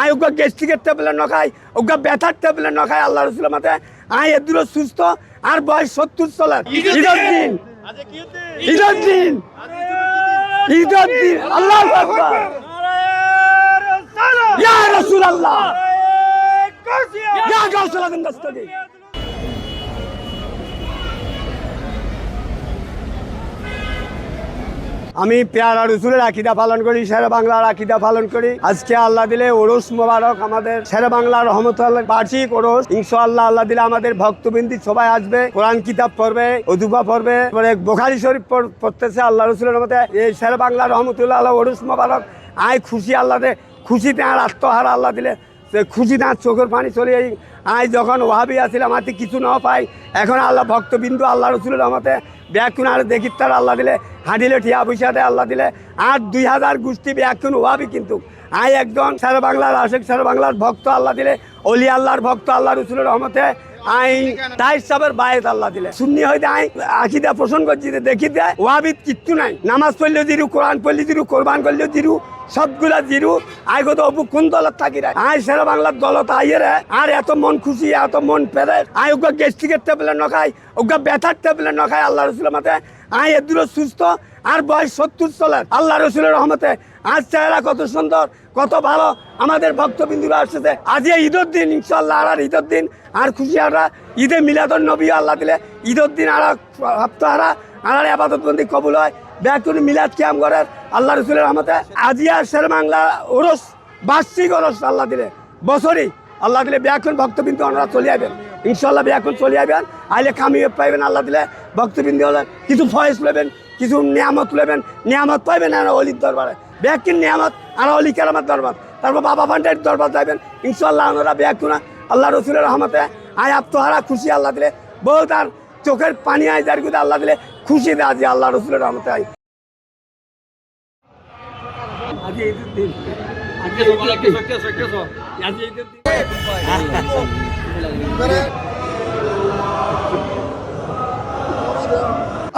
I ওগা গ্যাস্ট্রিকের tablet ন খাই ওগা ব্যথার ট্যাবলেট ন খাই আল্লাহ রসুল মাথায় আই এদুর সুস্থ আর বয়স সত্তর চলার। ঈদের দিন। ঈদের দিন। ঈদের দিন। আল্লাহ ইয়া ইয়া আল্লাহ ইয়া গাউসুল আজম দস্তগীর। আমি পেয়ারা রসুলের আকিদা পালন করি সেরা বাংলার আকিদা পালন করি। আজকে আল্লাহ দিলে ওরস মোবারক আমাদের সেরা বাংলার রহমতুল্লাহ বার্ষিক ওরস। ইনশাআল্লাহ আল্লাহ দিলে আমাদের ভক্তবিন্দি সবাই আসবে, কোরআন কিতাব পড়বে অধুবা পড়বে বোখারি শরীফ পড়তেছে আল্লাহ রসুলের মধ্যে এই সেরা বাংলার রহমতুল্লাহ আল্লাহ ওরস মোবারক, আয় খুশি আল্লাহ দে খুশিতে আর আত্মহারা আল্লাহ দিলে, সে খুশি না চোখের পানি চলে আজ যখন ওহাবি আসিলাম হাতে কিছু না পাই, এখন আল্লাহ ভক্তবিন্দু আল্লাহ রসুলের রহমতে ব্যাকুন আর দেখি তার আল্লাহ দিলে, হাঁডিলে, ঠিয়া পয়সা দেয় আল্লাহ দিলে, আর দুই হাজার গোষ্ঠী ব্যাকুন ওহাবি কিন্তু। আই একজন সারা বাংলার আশেখ সারা বাংলার ভক্ত আল্লাহ দিলে, অলি আল্লাহর ভক্ত আল্লাহ রসুলের রহমতে আই তাই সবের বায়েত আল্লাহ দিলে। শুননি হইতে আই আকিদা পোষণ করছি দেখি দেয় ওয়াবিদ কিচ্ছু নাই। নামাজ পড়লেও দিরু, কোরআন পড়লে দিরু, কোরবান করলেও জিরু সবগুলা জিরু, আই কত অপু কোন দলত থাকি রে? আই সেরা বাংলার দলত আইয়ে রে। আর এত মন খুশি, এত মন পেরে, আই ওগা গ্যাস্ট্রিকের ট্যাবলেট ন খাই, ওগা ব্যথার ট্যাবলেট ন খাই আল্লাহ রসুল মাথায় আই এদুর সুস্থ, আর বয়স সত্তর চলার আল্লাহ রসুলের রহমতে, আজ চেহারা কত সুন্দর, কত ভালো। আমাদের ভক্তবিন্দুরা আসছে আজ ঈদের দিন ইনশাল্লাহ আর ঈদের দিন, আর খুশি আমরা ঈদে মিলাদুল নবী আল্লাহ দিলে, ঈদের দিন আর সপ্তাহারা আর আবাদতবন্দি কবুল হয়। ব্যাকুন মিলাদ কিয়াম করার আল্লাহ রসুলের রহমতে। আজিয়া শের বাংলা ওরস, বার্ষিক ওরস আল্লাহ দিলে। বছরই আল্লাহ দিলে ব্যাকুন ভক্তবিন্দু ওনারা চলে যাবেন ইনশাল্লাহ ব্যাকুন চলে যাবেন আইলে কামিয়ে পাইবেন আল্লাহ দিলে। ভক্তবৃন্দ হলেন কিছু ফয়েস নেবেন, কিছু নিয়ামত নেবেন। নিয়ামত পাইবেন আর অলির দরবারে। ব্যাকিন নিয়ামত আর অলি কেরামার দরবার। তারপর বাবা ভান্ডার দরবার যাবেন ইনশাল্লাহ ওনারা ব্যাকুনা আল্লাহ রসুলের রহমতে আয় আত্মহারা খুশি আল্লাহ দিলে। বহুত আর চোখের পানি আয় যার আল্লাহ দিলে খুশি দে আজি আল্লাহ রসুলের ঈদের দিন।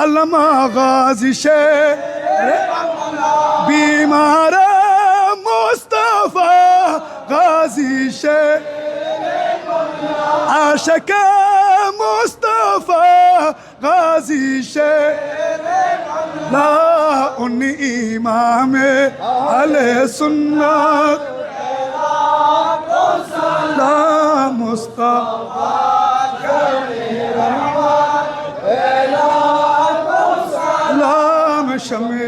আল্লামা গাজী সে বিমার মুস্তফা গাজী সে আশক Mustafa Ghazi Sheikh La un Imam al Sunnah La Mustafa La شمع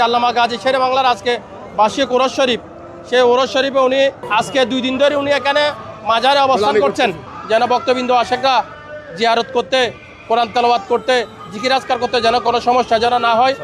যে আল্লামা গাজী শেরে বাংলার আজকে বার্ষিক ওরস শরীফ। সেই ওরস শরীফে উনি আজকে দুই দিন ধরে উনি এখানে মাজারে অবস্থান করছেন। যেন ভক্তবিন্দু আশেকরা জিয়ারত করতে কোরআন তালবাদ করতে জিকিরাজকার করতে যেন কোনো সমস্যা যেন না হয়।